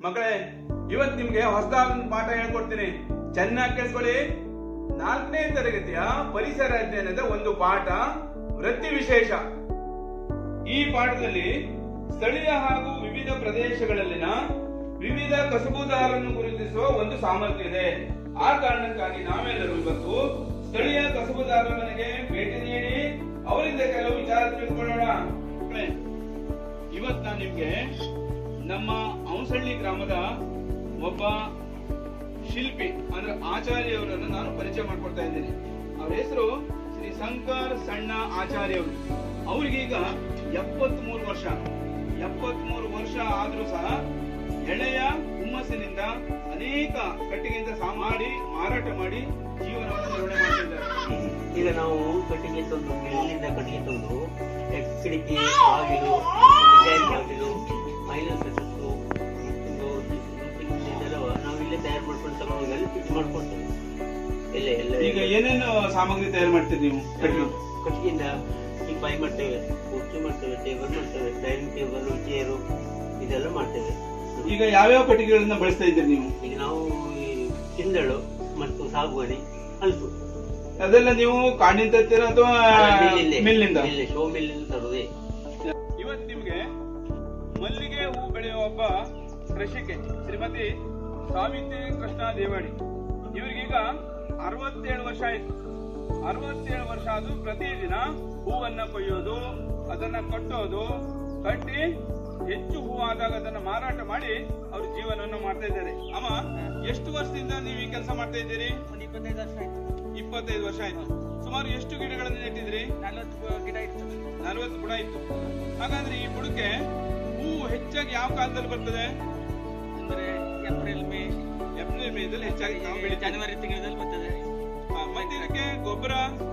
ಮಕ್ಕಳೇ ಇವತ್ ನಿಮ್ಗೆ ಹೊಸದಾದ ಪಾಠ ಹೇಳ್ಕೊಡ್ತೀನಿ. ಚೆನ್ನಾಗಿ ಕೇಳಿಸ್ಕೊಳ್ಳಿ. ನಾಲ್ಕನೇ ತರಗತಿಯ ಪರಿಸರ ಅಧ್ಯಯನದ ಒಂದು ಪಾಠ, ವೃತ್ತಿ ವಿಶೇಷ. ಈ ಪಾಠದಲ್ಲಿ ಸ್ಥಳೀಯ ಹಾಗೂ ವಿವಿಧ ಪ್ರದೇಶಗಳಲ್ಲಿನ ವಿವಿಧ ಕಸಬುದಾರರನ್ನು ಗುರುತಿಸುವ ಒಂದು ಸಾಮರ್ಥ್ಯ ಇದೆ. ಆ ಕಾರಣಕ್ಕಾಗಿ ನಾವೆಲ್ಲರೂ ಇವತ್ತು ಸ್ಥಳೀಯ ಕಸಬುದಾರರ ಮನೆಗೆ ಭೇಟಿ ನೀಡಿ, ಅವರಿಂದ ಕೆಲವು ವಿಚಾರ ತಿಳ್ಕೊಳ್ಳೋಣ. ಇವತ್ತು ನಾನು ನಿಮ್ಗೆ ನಮ್ಮ ಔಸಳ್ಳಿ ಗ್ರಾಮದ ಒಬ್ಬ ಶಿಲ್ಪಿ ಅಂದ್ರೆ ಆಚಾರ್ಯವರನ್ನು ನಾನು ಪರಿಚಯ ಮಾಡ್ಕೊಡ್ತಾ ಇದ್ದೇನೆ. ಅವ್ರ ಹೆಸರು ಶ್ರೀ ಶಂಕರ್ ಸಣ್ಣ ಆಚಾರ್ಯವರು. ಅವ್ರಿಗೀಗ ಎಪ್ಪತ್ತ್ ಮೂರು ವರ್ಷ. ಎಪ್ಪತ್ತ್ ಮೂರು ವರ್ಷ ಆದ್ರೂ ಸಹ ಎಳೆಯ ಹುಮ್ಮಸ್ಸಿನಿಂದ ಅನೇಕ ಕಟ್ಟಿಗೆಯಿಂದ ಸಹ ಮಾಡಿ ಮಾರಾಟ ಮಾಡಿ ಜೀವನವನ್ನು ನಿರ್ವಹಣೆ ಮಾಡ್ತಿದ್ದಾರೆ. ಈಗ ನಾವು ಕಟ್ಟಿಗೆ ತಂದು ಕಟ್ಟಿಗೆ ತಂದು ಕಿಡಿಕೆ ಬಾಗಿಲು ಮೈನಸ್ ಇದೆಲ್ಲವ ನಾವು ಇಲ್ಲೇ ತಯಾರು ಮಾಡ್ಕೊಂಡು ತಗೊಂಡು ಅಲ್ಲಿ ಫಿಕ್ಸ್ ಮಾಡ್ಕೊಳ್ತೇವೆ ಎಲ್ಲ ಈಗ ಏನೇನು ಸಾಮಗ್ರಿ ತಯಾರು ಮಾಡ್ತೀರಿ ನೀವು? ಕಟ್ಟಿಗೆ ಕಟ್ಟಿಗೆಯಿಂದ ಈಗ ಬೈ ಮಾಡ್ತೇವೆ ಕುರ್ಚಿ ಮಾಡ್ತೇವೆ ಟೇಬಲ್ ಮಾಡ್ತೇವೆ ಡೈನಿಂಗ್ ಟೇಬಲ್ ಚೇರು ಇದೆಲ್ಲ ಮಾಡ್ತೇವೆ. ಈಗ ಯಾವ್ಯಾವ ಕಟ್ಟಿಗೆಗಳನ್ನ ಬಳಸ್ತಾ ಇದ್ದೀರಿ ನೀವು? ಈಗ ನಾವು ಈ ಚಿಂದಳು ಮತ್ತು ಸಾಗುವಾನಿ ಹಲಸು. ಅದೆಲ್ಲ ನೀವು ಕಾಡಿನಿಂದ ತರ್ತೀರಾ ಅಥವಾ ಮಿಲ್ಲಿಂದ. Mill show ಮಿಲ್ಲಿಂದ ತರೋದೇ. ಇವತ್ತು ನಿಮ್ಗೆ ಮಲ್ಲಿಗೆ ಹೂ ಬೆಳೆಯುವ ಒಬ್ಬ ಕೃಷಿಕೆ ಶ್ರೀಮತಿ ಸಾವಿತ್ರಿ ಕೃಷ್ಣ ದೇವಾಡಿ ಇವರಿಗೀಗ ಅರವತ್ತೇಳು ವರ್ಷ ಆಯ್ತು. ಅರವತ್ತೇಳು ವರ್ಷ ಅದು ಪ್ರತಿದಿನ ಹೂವನ್ನ ಕೊಯ್ಯೋದು ಅದನ್ನ ಕಟ್ಟೋದು ಕಟ್ಟಿ ಹೆಚ್ಚು ಹೂ ಆದಾಗ ಅದನ್ನ ಮಾರಾಟ ಮಾಡಿ ಅವ್ರ ಜೀವನವನ್ನು ಮಾಡ್ತಾ ಇದ್ದಾರೆ. ಅಮ್ಮ ಎಷ್ಟು ವರ್ಷದಿಂದ ನೀವು ಈ ಕೆಲಸ ಮಾಡ್ತಾ ಇದ್ದೀರಿ? ಇಪ್ಪತ್ತೈದು ವರ್ಷ ಆಯ್ತು. ಇಪ್ಪತ್ತೈದು ವರ್ಷ ಆಯ್ತು. ಸುಮಾರು ಎಷ್ಟು ಗಿಡಗಳನ್ನು ನೆಟ್ಟಿದ್ರಿ? ನಲ್ವತ್ತು ಗಿಡ ಇತ್ತು. ನಲವತ್ತು ಬುಡ ಇತ್ತು. ಹಾಗಾದ್ರೆ ಈ ಬುಡಕ್ಕೆ ಹೆಚ್ಚಾಗಿ ಯಾವ ಕಾಲದಲ್ಲಿ ಬರ್ತದೆ? ಅಂದ್ರೆ ಏಪ್ರಿಲ್ ಮೇ ಏಪ್ರಿಲ್ ಮೇದಲ್ಲಿ ಹೆಚ್ಚಾಗಿ ನಾವು ಬೆಳೆ ಜನವರಿ ತಿಂಗಳಲ್ಲಿ ಬರ್ತದೆ. ಮತ್ತೆ ಇದಕ್ಕೆ ಗೊಬ್ಬರ?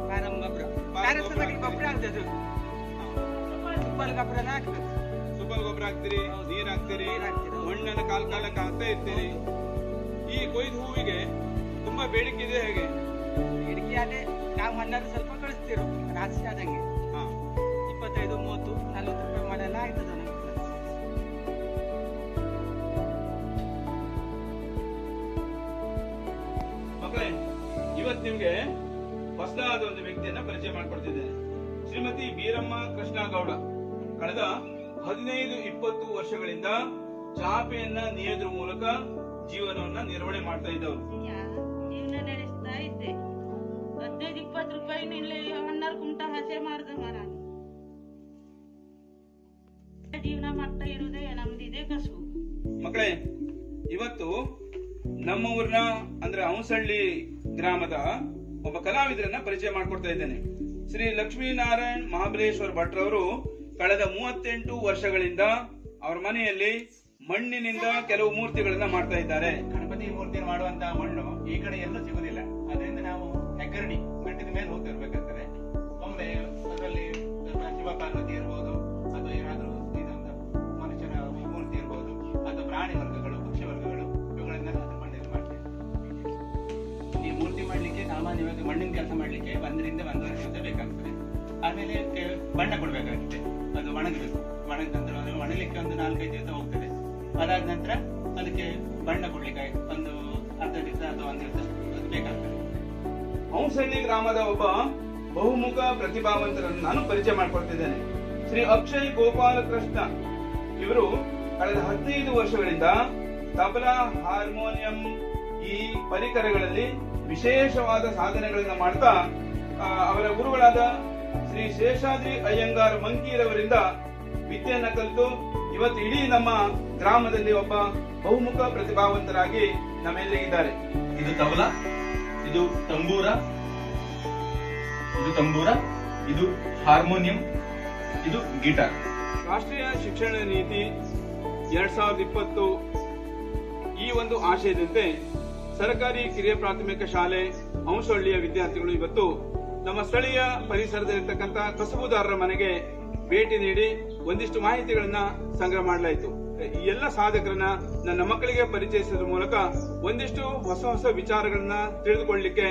ಫಾರಂ ಗೊಬ್ಬರ. ಗೊಬ್ಬರ ಆಗ್ತದೆ. ತುಪ್ಪಲ್ ಗೊಬ್ಬರನ ಹಾಕ್ಬೇಕು. ಸೂಪರ್ ಗೊಬ್ಬರ ಹಾಕ್ತೀರಿ ನೀರ್ ಹಾಕ್ತೀರಿ ಮಣ್ಣನ್ನ ಕಾಲ ಕಾಲಕ್ಕೆ ಹಾಕ್ತಾ ಇರ್ತೀರಿ. ಈ ಕೊಯ್ದ ಹೂವಿಗೆ ತುಂಬಾ ಬೇಡಿಕೆ ಇದೆ ಹೇಗೆ? ಬೇಡಿಕೆ ಅದೇ ನಾವು ಮಣ್ಣಲ್ಲಿ ಸ್ವಲ್ಪ ಕಳಿಸ್ತೀರು. ರಾಶಿ ಆದಂಗೆ. ಇಪ್ಪತ್ತೈದು ಮೂವತ್ತು ನಲ್ವತ್ತು ರೂಪಾಯಿ ಮಳೆಲ್ಲ ಆಯ್ತದ ನಮ್ಗೆ. ಇವತ್ತು ನಿಮ್ಗೆ ಹೊಸದಾದ ಒಂದು ವ್ಯಕ್ತಿಯನ್ನ ಪರಿಚಯ ಮಾಡಿಕೊಡ್ತಿದ್ದೇನೆ ಶ್ರೀಮತಿ ಬೀರಮ್ಮ ಕೃಷ್ಣಗೌಡ. ಕಳೆದ ಹದಿನೈದು ಇಪ್ಪತ್ತು ವರ್ಷಗಳಿಂದ ಚಾಪೆಯನ್ನ ನೇಯೋದ್ರ ಮೂಲಕ ಜೀವನವನ್ನ ನಿರ್ವಹಣೆ ಮಾಡ್ತಾ ಇದ್ದವರು. ಜೀವನ ನಡೆಸ್ತಾ ಇದ್ದೆ. ಹದಿನೈದು ಇಪ್ಪತ್ತು ರೂಪಾಯಿ ಹನ್ನೆರಡು ಕುಂಟ ಹಸೆ ಮಾಡ್ದಮ್ಮ ನಾನು. ಜೀವನ ಮಾಡ್ತಾ ಕಸು. ಮಕ್ಕಳೇ ಇವತ್ತು ನಮ್ಮ ಊರ್ನ ಅಂದ್ರೆ ಹಂಸಳ್ಳಿ ಗ್ರಾಮದ ಒಬ್ಬ ಕಲಾವಿದರನ್ನ ಪರಿಚಯ ಮಾಡಿಕೊಡ್ತಾ ಇದ್ದೇನೆ. ಶ್ರೀ ಲಕ್ಷ್ಮೀನಾರಾಯಣ್ ಮಹಾಬಲೇಶ್ವರ ಭಟ್ರವರು ಕಳೆದ ಮೂವತ್ತೆಂಟು ವರ್ಷಗಳಿಂದ ಅವರ ಮನೆಯಲ್ಲಿ ಮಣ್ಣಿನಿಂದ ಕೆಲವು ಮೂರ್ತಿಗಳನ್ನ ಮಾಡ್ತಾ ಇದ್ದಾರೆ. ಗಣಪತಿ ಮೂರ್ತಿ ಮಾಡುವಂತಹ ಮಣ್ಣು ಈ ಕಡೆ ಎಲ್ಲೂ ಸಿಗುದಿಲ್ಲ. ಅದರಿಂದ ನಾವು ಹೆಗ್ಗರಣಿ ಮಣ್ಣಿನ ಕೆಲಸ ಮಾಡ್ಲಿಕ್ಕೆ ಒಂದರಿಂದ ಒಂದೂವರೆ ದಿವಸ ಬೇಕಾಗ್ತದೆ. ಆಮೇಲೆ ಅದಕ್ಕೆ ಬಣ್ಣ ಕೊಡಬೇಕಾಗುತ್ತೆ. ಅದು ಒಣಗಬೇಕು. ಒಣಗಿದ ನಂತರ ಅದು ಒಣಗಲಿಕ್ಕೆ ಒಂದು ನಾಲ್ಕೈದು ದಿವಸ ಹೋಗ್ತದೆ. ಅದಾದ ನಂತರ ಅದಕ್ಕೆ ಬಣ್ಣ ಕೊಡ್ಲಿಕ್ಕೆ ಒಂದು ಅರ್ಧ ದಿವಸ ಅಥವಾ ಒಂದು ದಿವಸ ಅದು ಬೇಕಾಗ್ತದೆ. ಹಂಸಳ್ಳಿ ಗ್ರಾಮದ ಒಬ್ಬ ಬಹುಮುಖ ಪ್ರತಿಭಾವಂತರನ್ನು ನಾನು ಪರಿಚಯ ಮಾಡ್ಕೊಳ್ತಿದ್ದೇನೆ. ಶ್ರೀ ಅಕ್ಷಯ್ ಗೋಪಾಲಕೃಷ್ಣ ಇವರು ಕಳೆದ ಹದಿನೈದು ವರ್ಷಗಳಿಂದ ತಬಲಾ ಹಾರ್ಮೋನಿಯಂ ಈ ಪರಿಕರಗಳಲ್ಲಿ ವಿಶೇಷವಾದ ಸಾಧನೆಗಳನ್ನು ಮಾಡ್ತಾ ಅವರ ಗುರುಗಳಾದ ಶ್ರೀ ಶೇಷಾದ್ರಿ ಅಯ್ಯಂಗಾರ್ ಮಂಕೀರವರಿಂದ ವಿದ್ಯೆಯನ್ನ ಕಲಿತು ಇವತ್ತು ಇಡೀ ನಮ್ಮ ಗ್ರಾಮದಲ್ಲಿ ಒಬ್ಬ ಬಹುಮುಖ ಪ್ರತಿಭಾವಂತರಾಗಿ ನಮ್ಮೆಲ್ಲಿದ್ದಾರೆ ಇದು ತಬಲ ಇದು ತಂಬೂರ ಇದು ತಂಬೂರ ಇದು ಹಾರ್ಮೋನಿಯಂ ಇದು ಗಿಟಾರ್. ರಾಷ್ಟ್ರೀಯ ಶಿಕ್ಷಣ ನೀತಿ ಎರಡ್ ಸಾವಿರದ ಇಪ್ಪತ್ತು ಈ ಒಂದು ಆಶಯದಂತೆ ಸರ್ಕಾರಿ ಕಿರಿಯ ಪ್ರಾಥಮಿಕ ಶಾಲೆ ಅಂಶಹಳ್ಳಿಯ ವಿದ್ಯಾರ್ಥಿಗಳು ಇವತ್ತು ನಮ್ಮ ಸ್ಥಳೀಯ ಪರಿಸರದಲ್ಲಿರ್ತಕ್ಕಂಥ ಕಸಬುದಾರರ ಮನೆಗೆ ಭೇಟಿ ನೀಡಿ ಒಂದಿಷ್ಟು ಮಾಹಿತಿಗಳನ್ನ ಸಂಗ್ರಹ ಮಾಡಲಾಯಿತು. ಈ ಎಲ್ಲ ಸಾಧಕರನ್ನ ನನ್ನ ಮಕ್ಕಳಿಗೆ ಪರಿಚಯಿಸುವ ಮೂಲಕ ಒಂದಿಷ್ಟು ಹೊಸ ಹೊಸ ವಿಚಾರಗಳನ್ನ ತಿಳಿದುಕೊಳ್ಳಲಿಕ್ಕೆ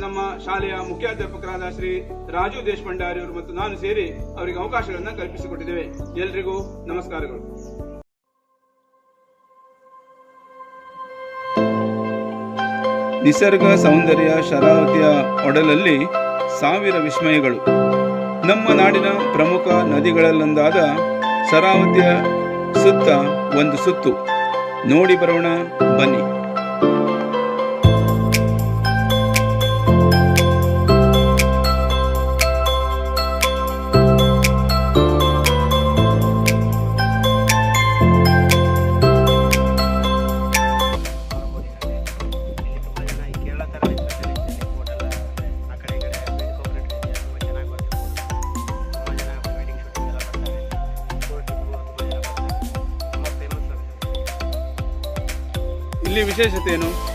ನಮ್ಮ ಶಾಲೆಯ ಮುಖ್ಯಾಧ್ಯಾಪಕರಾದ ಶ್ರೀ ರಾಜು ದೇಶಪಾಂಡೆ ಅವರು ಮತ್ತು ನಾನು ಸೇರಿ ಅವರಿಗೆ ಅವಕಾಶಗಳನ್ನ ಕಲ್ಪಿಸಿಕೊಟ್ಟಿದ್ದೇವೆ. ಎಲ್ರಿಗೂ ನಮಸ್ಕಾರಗಳು. ನಿಸರ್ಗ ಸೌಂದರ್ಯ ಶರಾವತಿಯ ಒಡಲಲ್ಲಿ ಸಾವಿರ ವಿಸ್ಮಯಗಳು. ನಮ್ಮ ನಾಡಿನ ಪ್ರಮುಖ ನದಿಗಳಲ್ಲೊಂದಾದ ಶರಾವತಿಯ ಸುತ್ತ ಒಂದು ಸುತ್ತು. ನೋಡಿ ಬರೋಣ ಬನ್ನಿ. વિશેષ હતું એનું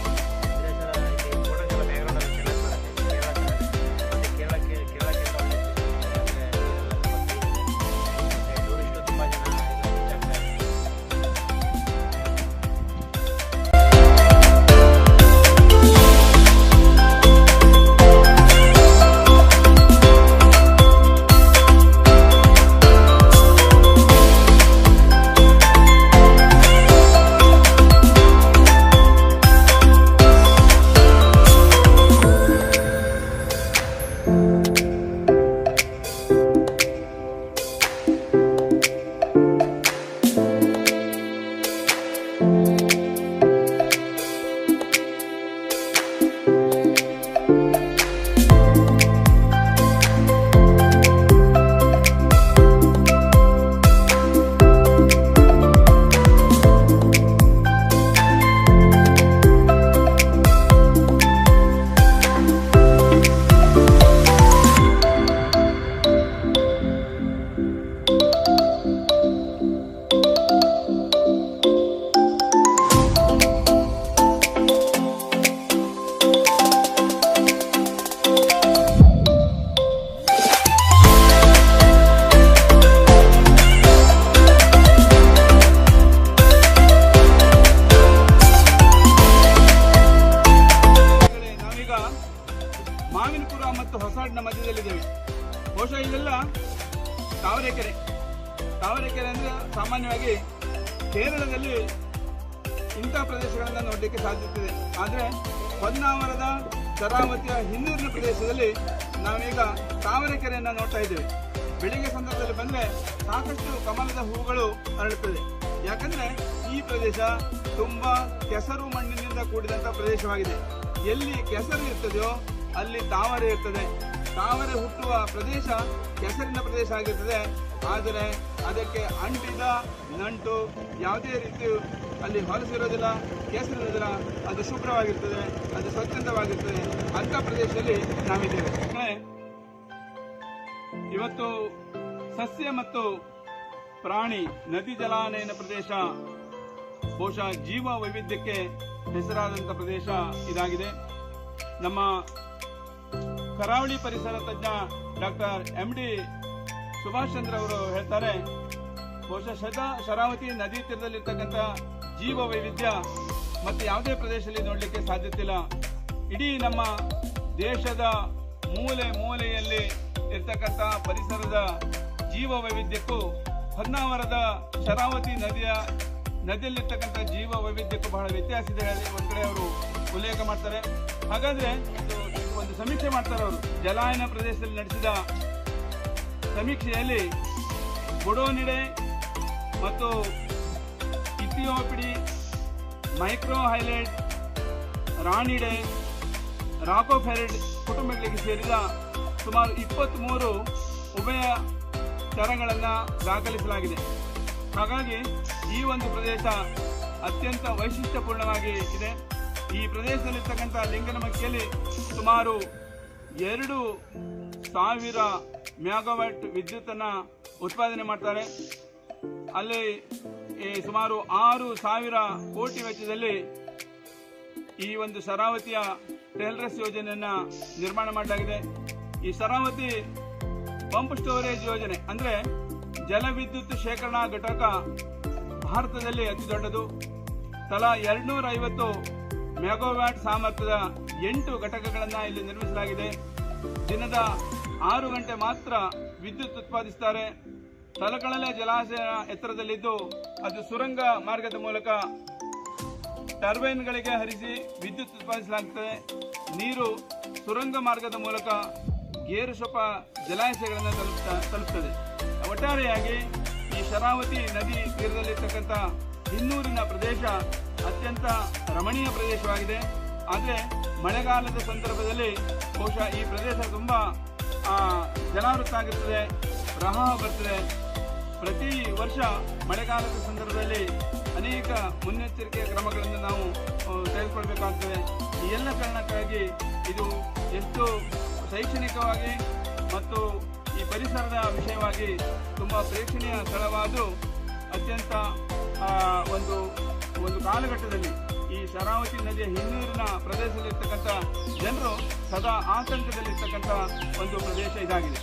ಪ್ರದೇಶಗಳನ್ನು ನೋಡಲಿಕ್ಕೆ ಸಾಧ್ಯತೆ ಆದರೆ ಹೊನ್ನಾವರದ ಶರಾವತಿಯ ಹಿನ್ನೂರಿನ ಪ್ರದೇಶದಲ್ಲಿ ನಾವೀಗ ತಾವರೆಕೆರೆಯನ್ನು ನೋಡ್ತಾ ಇದ್ದೇವೆ. ಬೆಳಿಗ್ಗೆ ಸಂದರ್ಭದಲ್ಲಿ ಬಂದ್ರೆ ಸಾಕಷ್ಟು ಕಮಲದ ಹೂಗಳು ಅರಳುತ್ತದೆ ಯಾಕಂದ್ರೆ ಈ ಪ್ರದೇಶ ತುಂಬಾ ಕೆಸರು ಮಣ್ಣಿನಿಂದ ಕೂಡಿದಂತ ಪ್ರದೇಶವಾಗಿದೆ. ಎಲ್ಲಿ ಕೆಸರು ಇರ್ತದೆಯೋ ಅಲ್ಲಿ ತಾವರೆ ಇರ್ತದೆ. ತಾವರೆ ಹುಟ್ಟುವ ಪ್ರದೇಶ ಕೆಸರಿನ ಪ್ರದೇಶ ಆಗಿರ್ತದೆ. ಆದರೆ ಅದಕ್ಕೆ ಅಂಟಿದ ನಂಟು ಯಾವುದೇ ರೀತಿ ಅಲ್ಲಿ ಹೊಲಸಿರೋದಿಲ್ಲ, ಕೇಸರಿರೋದಿಲ್ಲ, ಅದು ಶುಭ್ರವಾಗಿರ್ತದೆ, ಅದು ಸ್ವಚ್ಛಂದವಾಗಿರ್ತದೆ ಅಂತ ಪ್ರದೇಶದಲ್ಲಿ ನಾವಿದ್ದೇವೆ. ಇವತ್ತು ಸಸ್ಯ ಮತ್ತು ಪ್ರಾಣಿ, ನದಿ ಜಲಾನಯನ ಪ್ರದೇಶ, ಬಹುಶಃ ಜೀವ ವೈವಿಧ್ಯಕ್ಕೆ ಹೆಸರಾದಂಥ ಪ್ರದೇಶ ಇದಾಗಿದೆ. ನಮ್ಮ ಕರಾವಳಿ ಪರಿಸರ ತಜ್ಞ doctor M D Subhash Chandra ಅವರು ಹೇಳ್ತಾರೆ, ಬಹುಶಃ ಶತ ಶರಾವತಿ ನದಿ ತೀರದಲ್ಲಿರ್ತಕ್ಕಂಥ ಜೀವ ವೈವಿಧ್ಯ ಮತ್ತೆ ಯಾವುದೇ ಪ್ರದೇಶದಲ್ಲಿ ನೋಡಲಿಕ್ಕೆ ಸಾಧ್ಯತೆ ಇಲ್ಲ ಇಡೀ ನಮ್ಮ ದೇಶದ ಮೂಲೆ ಮೂಲೆಯಲ್ಲಿ ಇರ್ತಕ್ಕಂಥ ಪರಿಸರದ ಜೀವ ವೈವಿಧ್ಯಕ್ಕೂ ಹೊನ್ನಾವರದ ಶರಾವತಿ ನದಿಯ ನದಿಯಲ್ಲಿರ್ತಕ್ಕಂಥ ಜೀವ ವೈವಿಧ್ಯಕ್ಕೂ ಬಹಳ ವ್ಯತ್ಯಾಸ ಇದೆ ಹೇಳಿ ಒಂದ್ ಕಡೆ ಅವರು ಉಲ್ಲೇಖ ಮಾಡ್ತಾರೆ. ಹಾಗಾದರೆ ಒಂದು ಸಮೀಕ್ಷೆ ಮಾಡ್ತಾರೆ ಅವರು. ಜಲಾಯನ ಪ್ರದೇಶದಲ್ಲಿ ನಡೆಸಿದ ಸಮೀಕ್ಷೆಯಲ್ಲಿ ಬೊಡೋನಿಡೆ ಮತ್ತು ಇಥಿಯೋಪಿಡಿ, ಮೈಕ್ರೋ ಹೈಲೈಟ್, ರಾಣಿಡೆ, ರಾಕೋಫೆರಿಡ್ ಕುಟುಂಬಗಳಿಗೆ ಸೇರಿದ ಸುಮಾರು ಇಪ್ಪತ್ತ್ಮೂರು ಉಭಯ ಚರಗಳನ್ನು ದಾಖಲಿಸಲಾಗಿದೆ. ಹಾಗಾಗಿ ಈ ಒಂದು ಪ್ರದೇಶ ಅತ್ಯಂತ ವೈಶಿಷ್ಟ್ಯಪೂರ್ಣವಾಗಿ ಇದೆ. ಈ ಪ್ರದೇಶದಲ್ಲಿರ್ತಕ್ಕಂಥ ಲಿಂಗನಮಕ್ಕಿಯಲ್ಲಿ ಸುಮಾರು ಎರಡು ಸಾವಿರ ಮೆಗಾವ್ಯಾಟ್ ವಿದ್ಯುತ್ತನ್ನು ಉತ್ಪಾದನೆ ಮಾಡ್ತಾರೆ. ಅಲ್ಲಿ ಸುಮಾರು ಆರು ಸಾವಿರ ಕೋಟಿ ವೆಚ್ಚದಲ್ಲಿ ಈ ಒಂದು ಶರಾವತಿಯ ಟೆಲ್ರಸ್ ಯೋಜನೆಯನ್ನು ನಿರ್ಮಾಣ ಮಾಡಲಾಗಿದೆ. ಈ ಶರಾವತಿ ಪಂಪ್ ಸ್ಟೋರೇಜ್ ಯೋಜನೆ ಅಂದ್ರೆ ಜಲವಿದ್ಯುತ್ ಶೇಖರಣಾ ಘಟಕ ಭಾರತದಲ್ಲಿ ಅತಿ ದೊಡ್ಡದು. ತಲಾ ಎರಡ್ನೂರ ಐವತ್ತು ಮೆಗಾವ್ಯಾಟ್ ಸಾಮರ್ಥ್ಯದ ಎಂಟು ಘಟಕಗಳನ್ನು ಇಲ್ಲಿ ನಿರ್ಮಿಸಲಾಗಿದೆ. ದಿನದ ಆರು ಗಂಟೆ ಮಾತ್ರ ವಿದ್ಯುತ್ ಉತ್ಪಾದಿಸುತ್ತಾರೆ ತಲಕಳಲೆ ಜಲಾಶಯ ಎತ್ತರದಲ್ಲಿದ್ದು ಅದು ಸುರಂಗ ಮಾರ್ಗದ ಮೂಲಕ ಟರ್ಬೈನ್ಗಳಿಗೆ ಹರಿಸಿ ವಿದ್ಯುತ್ ಉತ್ಪಾದಿಸಲಾಗುತ್ತದೆ ನೀರು ಸುರಂಗ ಮಾರ್ಗದ ಮೂಲಕ ಗೇರುಸೊಪ್ಪ ಜಲಾಶಯಗಳನ್ನು ತಲುಪ ತಲುಪುತ್ತದೆ ಒಟ್ಟಾರೆಯಾಗಿ ಈ ಶರಾವತಿ ನದಿ ತೀರದಲ್ಲಿರ್ತಕ್ಕಂಥ ಹಿನ್ನೂರಿನ ಪ್ರದೇಶ ಅತ್ಯಂತ ರಮಣೀಯ ಪ್ರದೇಶವಾಗಿದೆ. ಆದರೆ ಮಳೆಗಾಲದ ಸಂದರ್ಭದಲ್ಲಿ ಬಹುಶಃ ಈ ಪ್ರದೇಶ ತುಂಬ ಜಲಾವೃತ ಆಗಿರ್ತದೆ ಪ್ರವಾಹ ಬರ್ತದೆ. ಪ್ರತಿ ವರ್ಷ ಮಳೆಗಾಲದ ಸಂದರ್ಭದಲ್ಲಿ ಅನೇಕ ಮುನ್ನೆಚ್ಚರಿಕೆಯ ಕ್ರಮಗಳನ್ನು ನಾವು ತೆಗೆದುಕೊಳ್ಬೇಕಾಗ್ತದೆ. ಈ ಎಲ್ಲ ಕಾರಣಕ್ಕಾಗಿ ಇದು ಎಷ್ಟು ಶೈಕ್ಷಣಿಕವಾಗಿ ಮತ್ತು ಈ ಪರಿಸರದ ವಿಷಯವಾಗಿ ತುಂಬ ಪ್ರೇಕ್ಷಣೀಯ ಸ್ಥಳವಾದ್ದು ಅತ್ಯಂತ ಒಂದು ಒಂದು ಕಾಲಘಟ್ಟದಲ್ಲಿ. ಈ ಶರಾವತಿ ನದಿಯ ಹಿನ್ನೀರಿನ ಪ್ರದೇಶದಲ್ಲಿರ್ತಕ್ಕಂಥ ಜನರು ಸದಾ ಆತಂಕದಲ್ಲಿರ್ತಕ್ಕಂಥ ಒಂದು ಪ್ರದೇಶ ಇದಾಗಿದೆ.